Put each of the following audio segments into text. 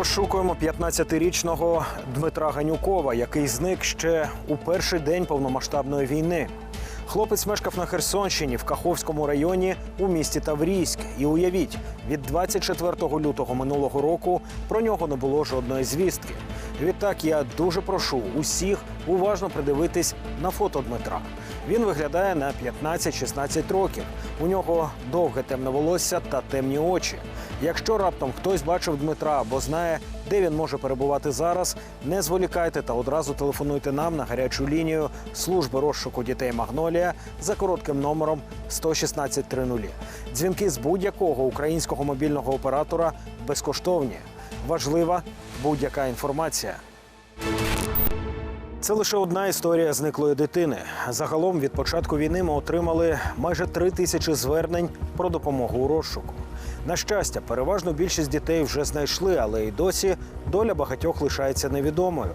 розшукуємо 15-річного Дмитра Ганюкова, який зник ще у перший день повномасштабної війни. Хлопець мешкав на Херсонщині в Каховському районі у місті Таврійськ. І уявіть, від 24 лютого минулого року про нього не було жодної звістки. Відтак я дуже прошу усіх уважно придивитись на фото Дмитра. Він виглядає на 15-16 років. У нього довге темне волосся та темні очі. Якщо раптом хтось бачив Дмитра або знає, де він може перебувати зараз, не зволікайте та одразу телефонуйте нам на гарячу лінію служби розшуку дітей Магнолія за коротким номером 11630. Дзвінки з будь-якого українського мобільного оператора безкоштовні. Важлива будь-яка інформація. Це лише одна історія зниклої дитини. Загалом від початку війни ми отримали майже три тисячі звернень про допомогу у розшуку. На щастя, переважну більшість дітей вже знайшли, але й досі доля багатьох лишається невідомою.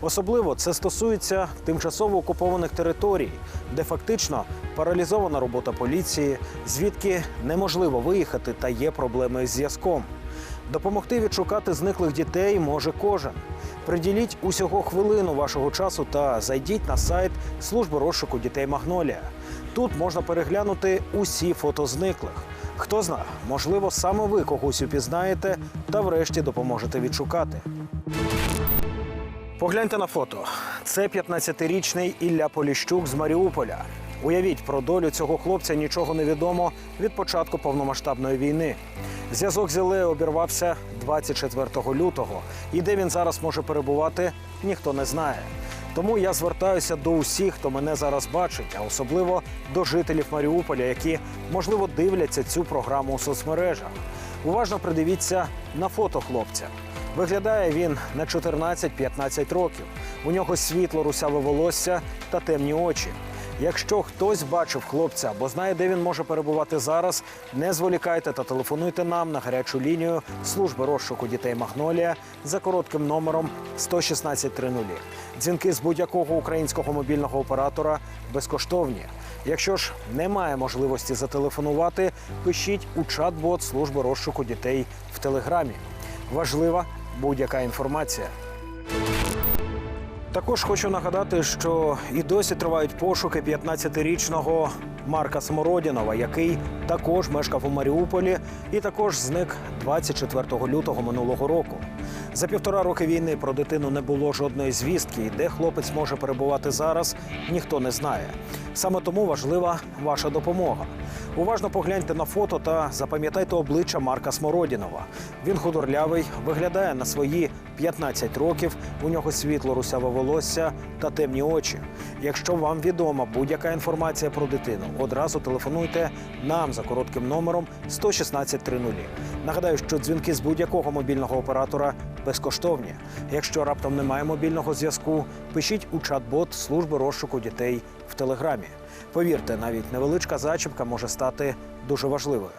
Особливо це стосується тимчасово окупованих територій, де фактично паралізована робота поліції, звідки неможливо виїхати та є проблеми із зв'язком. Допомогти відшукати зниклих дітей може кожен. Приділіть усього хвилину вашого часу та зайдіть на сайт служби розшуку дітей Магнолія. Тут можна переглянути усі фото зниклих. Хто зна, можливо, саме ви когось упізнаєте та врешті допоможете відшукати. Погляньте на фото. Це 15-річний Ілля Поліщук з Маріуполя. Уявіть, про долю цього хлопця нічого не відомо від початку повномасштабної війни. Зв'язок з Ілею обірвався 24 лютого, і де він зараз може перебувати, ніхто не знає. Тому я звертаюся до усіх, хто мене зараз бачить, а особливо до жителів Маріуполя, які можливо дивляться цю програму у соцмережах. Уважно придивіться на фото хлопця. Виглядає він на 14-15 років. У нього світло русяве волосся та темні очі. Якщо хтось бачив хлопця або знає, де він може перебувати зараз, не зволікайте та телефонуйте нам на гарячу лінію служби розшуку дітей Магнолія за коротким номером 11630. Дзвінки з будь-якого українського мобільного оператора безкоштовні. Якщо ж немає можливості зателефонувати, пишіть у чат-бот служби розшуку дітей в телеграмі. Важлива будь-яка інформація. Також хочу нагадати, що і досі тривають пошуки 15-річного Марка Смородінова, який також мешкав у Маріуполі і також зник 24 лютого минулого року. За півтора роки війни про дитину не було жодної звістки, і де хлопець може перебувати зараз, ніхто не знає. Саме тому важлива ваша допомога. Уважно погляньте на фото та запам'ятайте обличчя Марка Смородінова. Він худорлявий, виглядає на свої 15 років. У нього світло русяве волосся та темні очі. Якщо вам відома будь-яка інформація про дитину, одразу телефонуйте нам за коротким номером 11630. Нагадаю, що дзвінки з будь-якого мобільного оператора безкоштовні. Якщо раптом немає мобільного зв'язку, пишіть у чат-бот служби розшуку дітей в телеграмі. Повірте, навіть невеличка зачіпка може стати дуже важливою.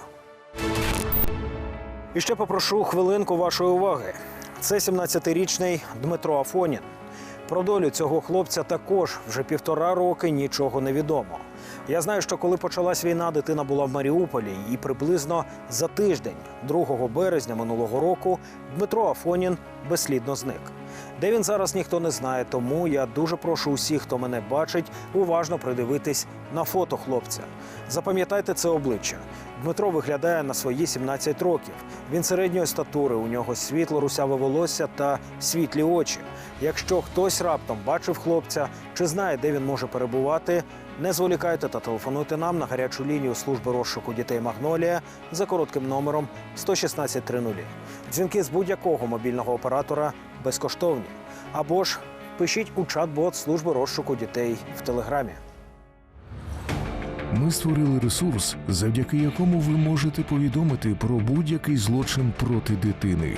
І ще попрошу хвилинку вашої уваги. Це 17-річний Дмитро Афонін. Про долю цього хлопця також вже півтора роки нічого не відомо. Я знаю, що коли почалась війна, дитина була в Маріуполі, і приблизно за тиждень, 2 березня минулого року, Дмитро Афонін безслідно зник. Де він зараз ніхто не знає, тому я дуже прошу усіх, хто мене бачить, уважно придивитись на фото хлопця. Запам'ятайте це обличчя. Дмитро виглядає на свої 17 років. Він середньої статури, у нього світло русяве волосся та світлі очі. Якщо хтось раптом бачив хлопця чи знає, де він може перебувати, не зволікайте та телефонуйте нам на гарячу лінію служби розшуку дітей Магнолія за коротким номером 11630. Дзвінки з будь-якого мобільного оператора безкоштовні. Або ж пишіть у чат-бот служби розшуку дітей в телеграмі. Ми створили ресурс, завдяки якому ви можете повідомити про будь-який злочин проти дитини.